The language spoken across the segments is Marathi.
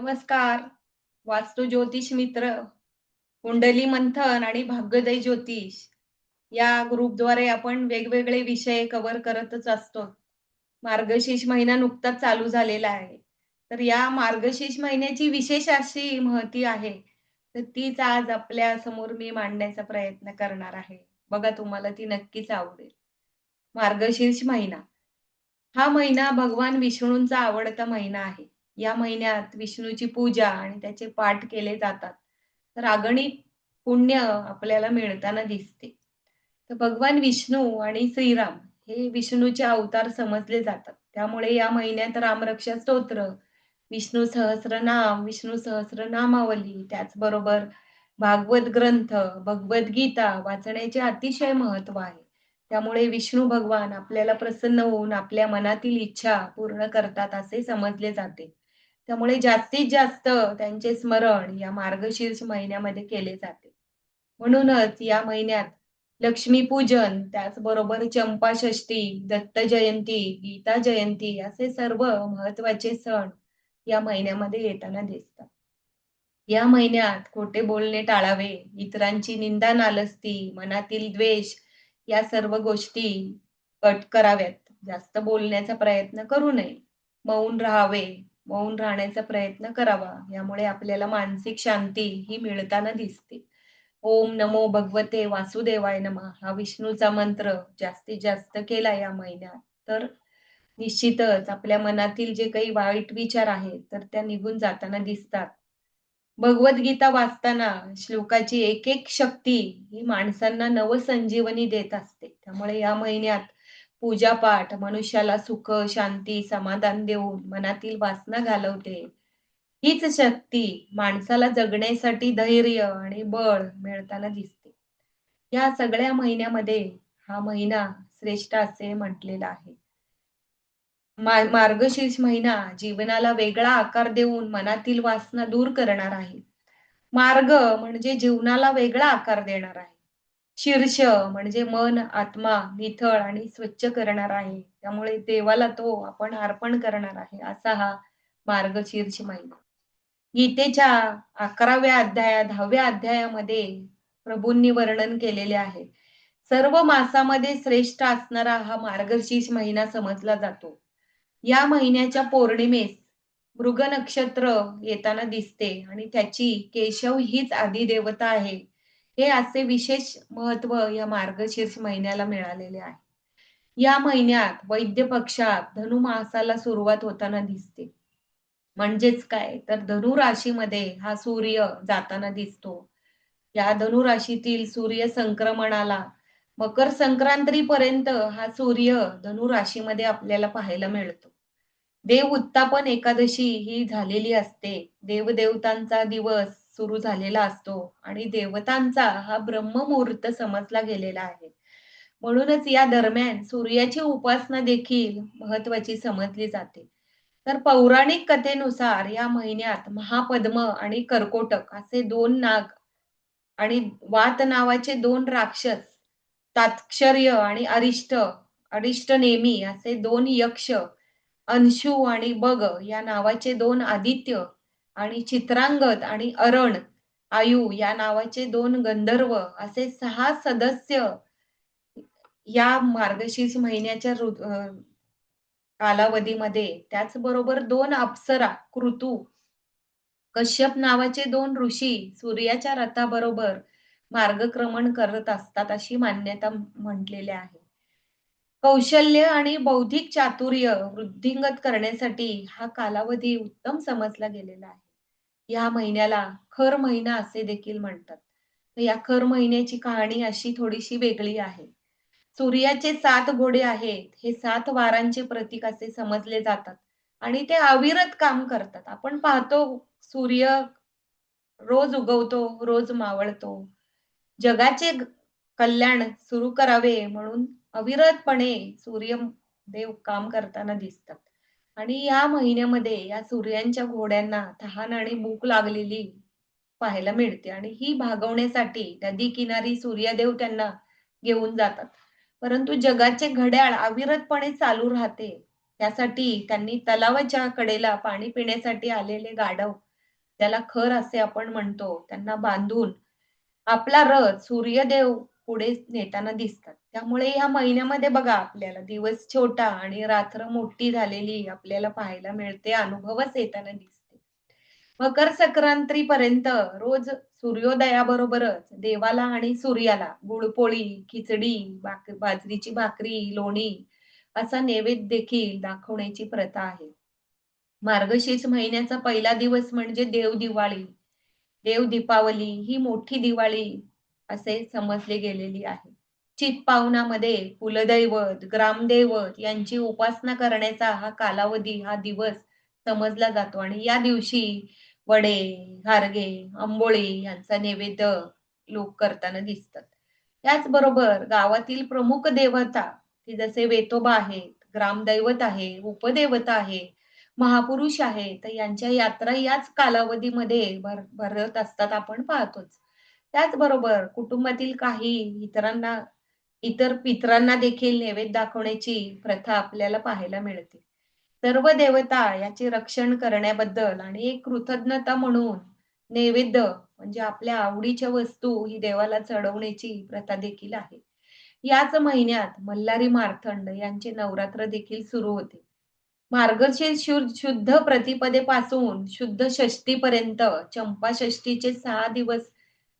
नमस्कार. वास्तु ज्योतिष मित्र कुंडली मंथन आणि भाग्योदय ज्योतिष या ग्रुपद्वारे आपण वेगवेगळे विषय कव्हर करतच असतो. मार्गशीर्ष महिना नुकताच चालू झालेला आहे. तर या मार्गशीर्ष महिन्याची विशेष अशी महती आहे. तर तीच आज आपल्यासमोर मी मांडण्याचा प्रयत्न करणार आहे. बघा तुम्हाला ती नक्कीच आवडेल. मार्गशीर्ष महिना. हा महिना भगवान विष्णूंचा आवडता महिना आहे. या महिन्यात विष्णूची पूजा आणि त्याचे पाठ केले जातात. तर अगणित पुण्य आपल्याला मिळताना दिसते. तर भगवान विष्णू आणि श्रीराम हे विष्णूचे अवतार समजले जातात. त्यामुळे या महिन्यात रामरक्षा स्तोत्र विष्णू सहस्रनाम विष्णू सहस्रनामावली त्याचबरोबर भागवत ग्रंथ भगवद्गीता वाचण्याचे अतिशय महत्त्व आहे. त्यामुळे विष्णू भगवान आपल्याला प्रसन्न होऊन आपल्या मनातील इच्छा पूर्ण करतात असे समजले जाते. त्यामुळे जास्तीत जास्त त्यांचे स्मरण या मार्गशीर्ष महिन्यामध्ये केले जाते. म्हणूनच या महिन्यात लक्ष्मीपूजन त्याचबरोबर चंपाषष्टी दत्त जयंती गीता जयंती असे सर्व महत्त्वाचे सण या महिन्यामध्ये येताना दिसतात. या महिन्यात खोटे बोलणे टाळावे इतरांची निंदा नालस्ती मनातील द्वेष या सर्व गोष्टी कट कराव्यात. जास्त बोलण्याचा प्रयत्न करू नये. मौन राहावे. मौन राहण्याचा प्रयत्न करावा. यामुळे आपल्याला मानसिक शांती ही मिळताना दिसते. ओम नमो भगवते वासुदेवाय नमा. हा विष्णूचा मंत्र जास्तीत जास्त केला या महिन्यात. तर निश्चितच आपल्या मनातील जे काही वाईट विचार आहेत तर त्या निघून जाताना दिसतात. भगवद्गीता वाचताना श्लोकाची एक एक शक्ती ही माणसांना नवसंजीवनी देत असते. त्यामुळे या महिन्यात पूजापाठ मनुष्याला सुख शांती समाधान देऊन मनातील वासना घालवते. हीच शक्ती माणसाला जगण्यासाठी धैर्य आणि बळ मिळताना दिसते. या सगळ्या महिन्यामध्ये हा महिना श्रेष्ठ असे म्हटलेला आहे. मार्गशीर्ष महिना जीवनाला वेगळा आकार देऊन मनातील वासना दूर करणार आहे. मार्ग म्हणजे जीवनाला वेगळा आकार देणार आहे. शीर्ष म्हणजे मन आत्मा निथळ आणि स्वच्छ करणार आहे. त्यामुळे देवाला तो आपण अर्पण करणार आहे असा हा मार्गशीर्ष महिना गीतेच्या अकराव्या अध्याया दहाव्या अध्यायामध्ये प्रभूंनी वर्णन केलेले आहे. सर्व मासामध्ये श्रेष्ठ असणारा हा मार्गशीर्ष महिना समजला जातो. या महिन्याच्या पौर्णिमेस मृग नक्षत्र येताना दिसते आणि त्याची केशव हीच आदिदेवता आहे. हे असे विशेष महत्त्व या मार्गशीर्ष महिन्याला मिळालेले आहे. या महिन्यात वैद्य पक्षात धनुमासाला सुरुवात होताना दिसते. म्हणजेच काय? तर धनु राशीमध्ये हा सूर्य जाताना दिसतो. या धनु राशीतील सूर्य संक्रमणाला मकर संक्रांतीपर्यंत हा सूर्य धनु राशीमध्ये आपल्याला पाहायला मिळतो. देव उत्तापन एकादशी ही झालेली असते. देवदेवतांचा दिवस सुरू झालेला असतो आणि देवतांचा हा ब्रह्ममुहूर्त समजला गेलेला आहे. म्हणूनच या दरम्यान सूर्याची उपासना देखील महत्वाची समजली जाते. तर पौराणिक कथेनुसार या महिन्यात महापद्म आणि कर्कोटक असे दोन नाग आणि वात नावाचे दोन राक्षस तात्क्षर्य आणि अरिष्ट अरिष्ट नेमी असे दोन यक्ष अंशू आणि बग या नावाचे दोन आदित्य आणि चित्रांगत आणि अरण आयु या नावाचे दोन गंधर्व असे सहा सदस्य या मार्गशीर्ष महिन्याच्या कालावधीमध्ये त्याचबरोबर दोन अप्सरा कृतू कश्यप नावाचे दोन ऋषी सूर्याच्या रथाबरोबर मार्गक्रमण करत असतात अशी मान्यता म्हटलेली आहे. कौशल्य आणि बौद्धिक चातुर्य वृद्धिंगत करण्यासाठी हा कालावधी उत्तम समजला गेलेला आहे. या महिन्याला खर महिना असे देखील म्हणतात. या खर महिन्याची कहाणी अशी थोडीशी वेगळी आहे. सूर्याचे सात घोडे आहेत हे सात वारांचे प्रतीक असे समजले जातात आणि ते अविरत काम करतात. आपण पाहतो सूर्य रोज उगवतो रोज मावळतो. जगाचे कल्याण सुरू करावे म्हणून अविरतपणे सूर्य देव काम करताना दिसतात. आणि या महिन्यामध्ये या सूर्यांच्या घोड्यांना तहान आणि भूक लागलेली पाहायला मिळते. आणि ही भागवण्यासाठी नदी किनारी सूर्यदेव त्यांना घेऊन जातात. परंतु जगाचे घड्याळ अविरतपणे चालू राहते. त्यासाठी त्यांनी तलावाच्या कडेला पाणी पिण्यासाठी आलेले गाढव त्याला खर असे आपण म्हणतो त्यांना बांधून आपला रथ सूर्यदेव पुढे नेताना दिसतात. त्यामुळे ह्या महिन्यामध्ये बघा आपल्याला दिवस छोटा आणि रात्र मोठी झालेली आपल्याला पाहायला मिळते, अनुभवच येताना दिसते. मकर संक्रांतीपर्यंत रोज सूर्योदयाबरोबरच देवाला आणि सूर्याला गुळपोळी, खिचडी, बाजरीची भाकरी, लोणी असा नैवेद्य देखील दाखवण्याची प्रथा आहे. मार्गशीर्ष महिन्याचा पहिला दिवस म्हणजे देव दिवाळी. देव दीपावली ही मोठी दिवाळी असे समजले गेलेली आहे. चित्पावनामध्ये कुलदैवत, ग्रामदैवत यांची उपासना करण्याचा हा कालावधी, हा दिवस समजला जातो आणि या दिवशी वडे, घारगे, आंबोळी यांचा नैवेद्य लोक करताना दिसतात. त्याचबरोबर गावातील प्रमुख देवता की जसे वेतोबा आहेत, ग्रामदैवत आहे, उपदेवता आहे, महापुरुष आहे, तर यांच्या यात्रा याच कालावधीमध्ये भर भरत असतात आपण पाहतोच. त्याचबरोबर कुटुंबातील काही इतरांना इतर पितरांना देखील नैवेद्य दाखवण्याची प्रथा आपल्याला पाहायला मिळते. सर्व देवता याचे रक्षण करण्याबद्दल आणि एक कृतज्ञता म्हणून नैवेद्य म्हणजे आपल्या आवडीच्या वस्तू ही देवाला चढवण्याची प्रथा देखील आहे. याच महिन्यात मल्हारी मार्थंड यांचे नवरात्र देखील सुरू होते. मार्गशीर्ष शुद्ध प्रतिपदेपासून शुद्ध षष्टीपर्यंत चंपाषष्ठीचे सहा दिवस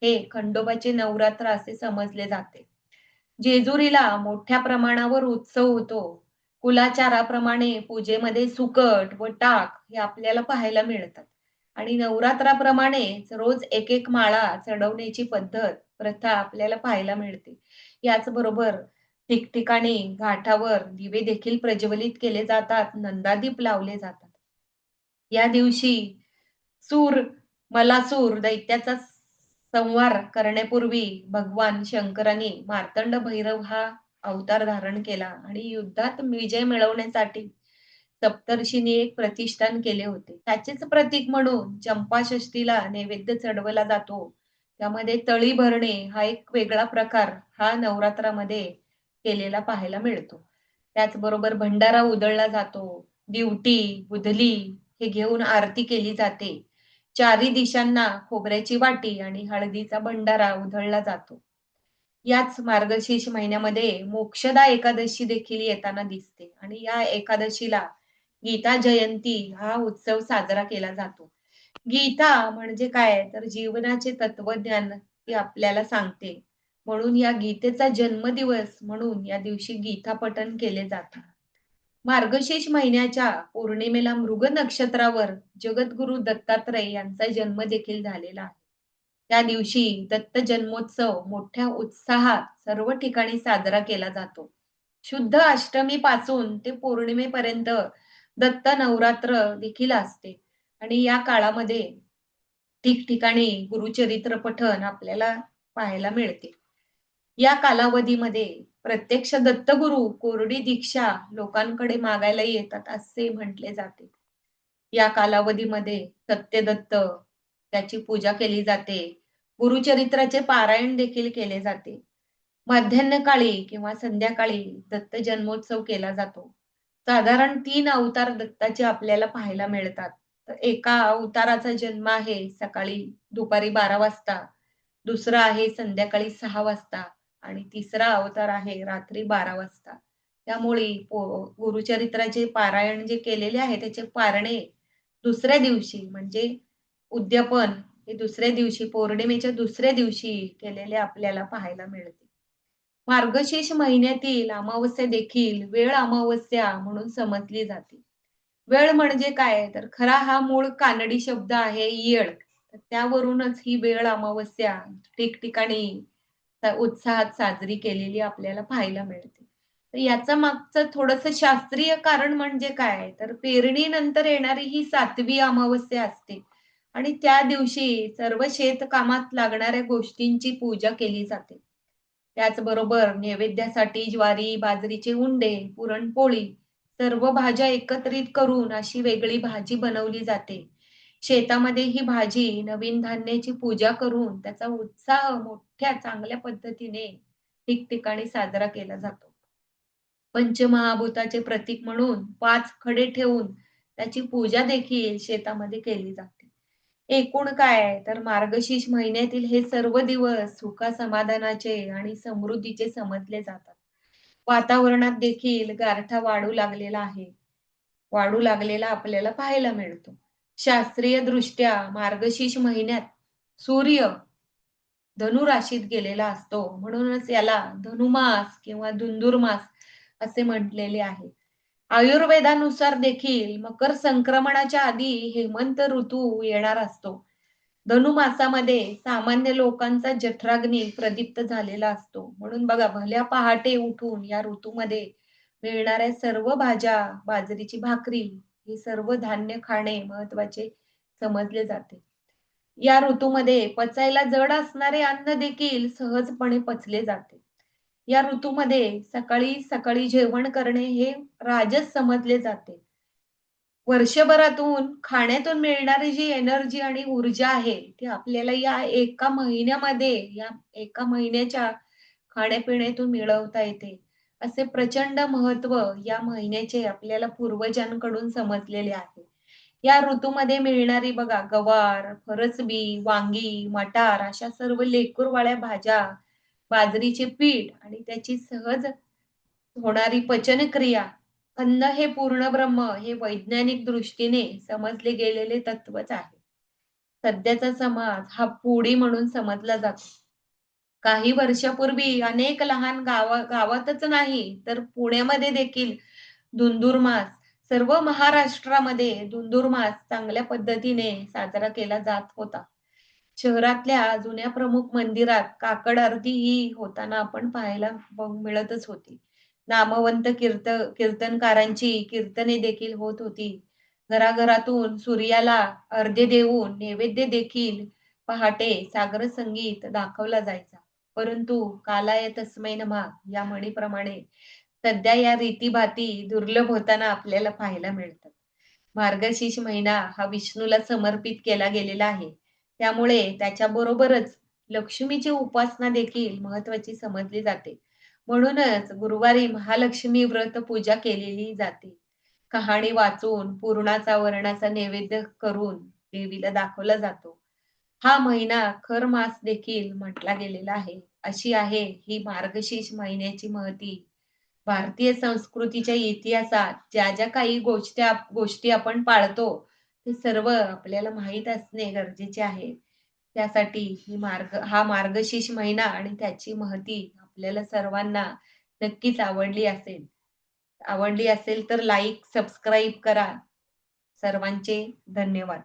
हे खंडोबाचे नवरात्र असे समजले जाते. जेजुरीला मोठ्या प्रमाणावर उत्सव होतो. कुलाचाराप्रमाणे पूजेमध्ये सुकट व टाक हे आपल्याला पाहायला मिळतात. आणि नवरात्राप्रमाणेच रोज एक एक माळा चढवण्याची पद्धत, प्रथा आपल्याला पाहायला मिळते. याचबरोबर ठिकठिकाणी घाटावर दिवे देखील प्रज्वलित केले जातात, नंदादीप लावले जातात. या दिवशी सूर मलासूर दैत्याचा संवार करण्यापूर्वी भगवान शंकरांनी मार्तंड भैरव हा अवतार धारण केला आणि युद्धात विजय मिळवण्यासाठी सप्तर्षीने एक प्रतिष्ठान केले होते. त्याचेच प्रतीक म्हणून चंपाषष्ठीला नैवेद्य चढवला जातो. त्यामध्ये तळी भरणे हा एक वेगळा प्रकार हा नवरात्रामध्ये केलेला पाहायला मिळतो. त्याचबरोबर भंडारा उधळला जातो. दिवटी, बुधली हे घेऊन आरती केली जाते. चारी दिशांना खोबऱ्याची वाटी आणि हळदीचा भंडारा उधळला जातो. याच मार्गशीर्ष महिन्यामध्ये मोक्षदा एकादशी देखील येताना दिसते आणि या एकादशीला गीता जयंती हा उत्सव साजरा केला जातो. गीता म्हणजे काय तर जीवनाचे तत्वज्ञान ती आपल्याला सांगते. म्हणून या गीतेचा जन्मदिवस म्हणून या दिवशी गीता पठण केले जाते. मार्गशीर्ष महिन्याच्या पौर्णिमेला मृग नक्षत्रावर जगद्गुरु दत्तात्रय यांचा जन्म देखील झालेला आहे. त्या दिवशी दत्त जन्मोत्सव मोठ्या उत्साहात सर्व ठिकाणी साजरा केला जातो. शुद्ध अष्टमी पासून ते पौर्णिमेपर्यंत दत्त नवरात्र देखील असते आणि या काळामध्ये ठिकठिकाणी गुरुचरित्र पठण आपल्याला पाहायला मिळते. या कालावधीमध्ये प्रत्यक्ष दत्तगुरु कोरडी दीक्षा लोकांकडे मागायला येतात असे म्हटले जाते. या कालावधीमध्ये सत्यदत्त त्याची पूजा केली जाते. गुरुचरित्राचे पारायण देखील केले जाते. मध्यान्ह काळी किंवा संध्याकाळी दत्त जन्मोत्सव केला जातो. साधारण तीन अवतार दत्ताचे आपल्याला पाहायला मिळतात. तर एका अवताराचा जन्म आहे सकाळी दुपारी बारा वाजता, दुसरा आहे संध्याकाळी सहा वाजता आणि तिसरा अवतार आहे रात्री बारा वाजता. त्यामुळे गुरुचरित्राचे पारायण जे केलेले आहे त्याचे पारणे दुसऱ्या दिवशी म्हणजे उद्यापन हे दुसऱ्या दिवशी पौर्णिमेच्या दुसऱ्या दिवशी केलेले आपल्याला पाहायला मिळते. मार्गशीर्ष महिन्यातील अमावस्या देखील वेळ अमावस्या म्हणून समजली जाते. वेळ म्हणजे काय तर खरा हा मूळ कानडी शब्द आहे येळ. त्यावरूनच ही वेळ अमावस्या ठिकठिकाणी उत्साहात साजरी केलेली आपल्याला पाहायला मिळते. तर याचा मागचं थोडस शास्त्रीय कारण म्हणजे काय तर पेरणीनंतर येणारी ही सातवी अमावस्या असते आणि त्या दिवशी सर्व शेतकामात लागणाऱ्या गोष्टींची पूजा केली जाते. त्याचबरोबर नैवेद्यासाठी ज्वारी, बाजरीचे उंडे, पुरणपोळी सर्व भाज्या एकत्रित करून अशी वेगळी भाजी बनवली जाते. शेतामध्ये ही भाजी नवीन धान्याची पूजा करून त्याचा उत्साह मोठ्या चांगल्या पद्धतीने ठिकठिकाणी साजरा केला जातो. पंचमहाभूताचे प्रतीक म्हणून पाच खडे ठेवून त्याची पूजा देखील शेतामध्ये केली जाते. एकूण काय तर मार्गशीर्ष महिन्यातील हे सर्व दिवस सुखा समाधानाचे आणि समृद्धीचे समजले जातात. वातावरणात देखील गारठा वाढू लागलेला आहे. वाढू लागलेला आपल्याला पाहायला मिळतो. शास्त्रीय दृष्ट्या मार्गशीर्ष महिन्यात सूर्य धनु राशीत गेलेला असतो म्हणूनच याला धनुमास किंवा धुंदुरमास असे म्हटलेले आहे. आयुर्वेदानुसार देखील मकर संक्रमणाच्या आधी हेमंत ऋतू येणार असतो. धनुमासामध्ये सामान्य लोकांचा जठराग्नी प्रदीप्त झालेला असतो. म्हणून बघा भल्या पहाटे उठून या ऋतूमध्ये मिळणाऱ्या सर्व भाज्या, बाजरीची भाकरी हे सर्व धान्य खाणे महत्त्वाचे समजले जाते. या ऋतूमध्ये पचायला जड असणारे अन्न देखील सहजपणे पचले जाते. या ऋतूमध्ये सकाळी सकाळी जेवण करणे हे राजच समजले जाते. वर्षभरातून खाण्यातून मिळणारी जी एनर्जी आणि ऊर्जा आहे ती आपल्याला या एका महिन्यामध्ये या एका महिन्याच्या खाण्यापिण्यातून मिळवता येते. असे प्रचंड महत्त्व या महिन्याचे आपल्याला पूर्वजांकडून समजलेले आहे. या ऋतूमध्ये मिळणारी बघा गवार, फरसबी, वांगी, मटार अशा सर्व लेकूरवाळ्या भाज्या, बाजरीचे पीठ आणि त्याची सहज होणारी पचनक्रिया अन्न हे पूर्ण ब्रह्म हे वैज्ञानिक दृष्टीने समजले गेलेले तत्वच आहे. सध्याचा समाज हा पोडी म्हणून समजला जातो. काही वर्षापूर्वी अनेक लहान गाव गावातच नाही तर पुण्यामध्ये देखील धुंदुरमास सर्व महाराष्ट्रामध्ये धुंदुरमास चांगल्या पद्धतीने साजरा केला जात होता. शहरातल्या जुन्या प्रमुख मंदिरात काकड आरती ही होताना आपण पाहायला मिळतच होती. नामवंत कीर्त कीर्तनकारांची कीर्तने देखील होत होती. घराघरातून सूर्याला अर्धे देऊन नैवेद्य देखील पहाटे सागर संगीत दाखवला जायचा. परंतु कालाय तस्मै नमा या म्हणीप्रमाणे सध्या या रीतीभाती दुर्लभ होताना आपल्याला पाहायला मिळतात. मार्गशीर्ष महिना हा विष्णूला समर्पित केला गेलेला आहे. त्यामुळे त्याच्या बरोबरच लक्ष्मीची उपासना देखील महत्वाची समजली जाते. म्हणूनच गुरुवारी महालक्ष्मी व्रत पूजा केलेली जाते. कहाणी वाचून पूर्णाचा वर्णाचा नैवेद्य करून देवीला दाखवला जातो. हा महिना खर मास देखील म्हटला गेलेला आहे. अशी आहे ही मार्गशीर्ष महिन्याची महती. भारतीय संस्कृतीच्या इतिहासात ज्या ज्या काही गोष्टी गोष्टी आपण पाळतो ते सर्व आपल्याला माहीत असणे गरजेचे आहे. त्यासाठी ही मार्ग हा मार्गशीर्ष महिना आणि त्याची महती आपल्याला सर्वांना नक्कीच आवडली असेल. आवडली असेल तर लाईक, सबस्क्राईब करा. सर्वांचे धन्यवाद.